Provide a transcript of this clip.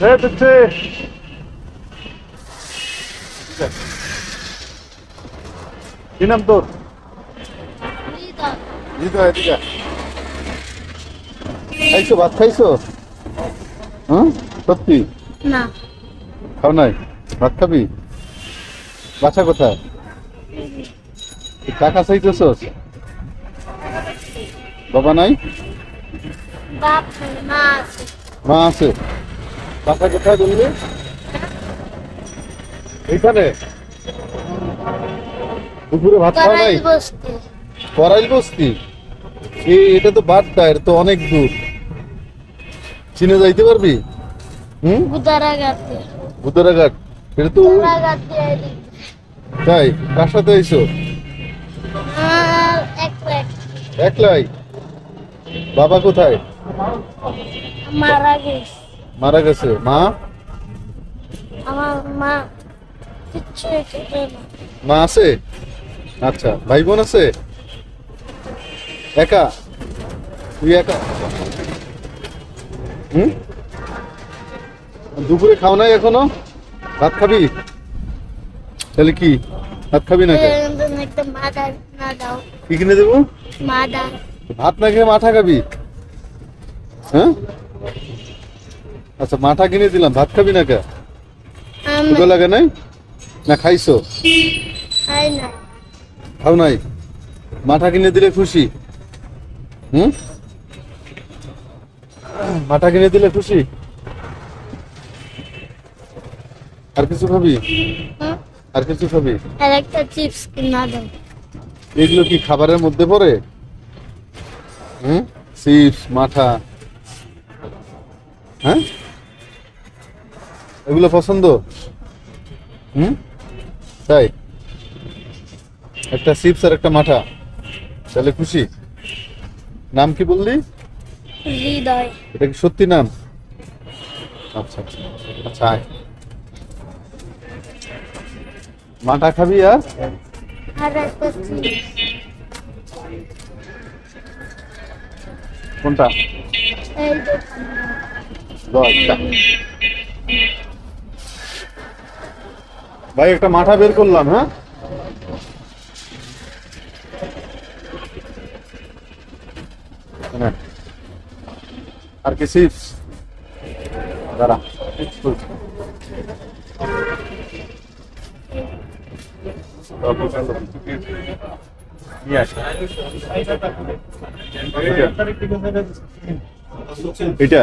হে দিচ্ছে কি নাম তোর হৃদয় এদিকে। খাইছো ভাত খাইছো হ্যাঁ সত্যি না খাও নাই ভাত খাবি বাসা কোথায় টাকা চাইতেছস বাবা নাই মা আছে বাসা কোথায় বললি এইখানে? দুপুরে ভাত খাওয়া নাই? করাই বসতে। এই এটা তো বাড্ডা এটা তো অনেক দূর। চিনে যাইতে পারবি? হুম? গুদারা এটা তো তাই কার সাথে লাখ একলাই বাবা কোথায়? মারা গেছে। মারা গেছে। মা? আমার মা কিচ্ছু হয়েছে মা। আছে? আচ্ছা ভাই বোন আছে? একা? তুই একা? হুম? দুপুরে খাও নাই এখনও? ভাত খাবি? তাহলে কি? ভাত খাবি না কে? কিনে দেবো? ভাত না খেয়ে মাঠা খাবি? হ্যাঁ? আচ্ছা মাঠা কিনে দিলাম ভাত খাবি না কে ক্ষুদা লাগে নাই? না খাইছো? খাও নাই? মাঠা কিনে দিলে খুশি। হুম? মাঠা কিনে দিলে খুশি? আর কিছু খাবি? হুম? আর কিছু খাবি? আর একটা চিপস কিনা দাও। এগুলো কি খাবারের মধ্যে পড়ে? হুম? চিপস মাঠা হ্যাঁ? এগুলো পছন্দ? হুম? তাই? একটা চিপস আর একটা মাঠা। তাহলে খুশি? নাম কি বললি? হৃদয়। এটা কি সত্যি নাম? আচ্ছা আচ্ছা আয় মাঠা খাবি আর? কোনটা? দশটা ভাই একটা মাথা বের করলাম হ্যাঁ। আর কি চিপস দাঁড়া এটা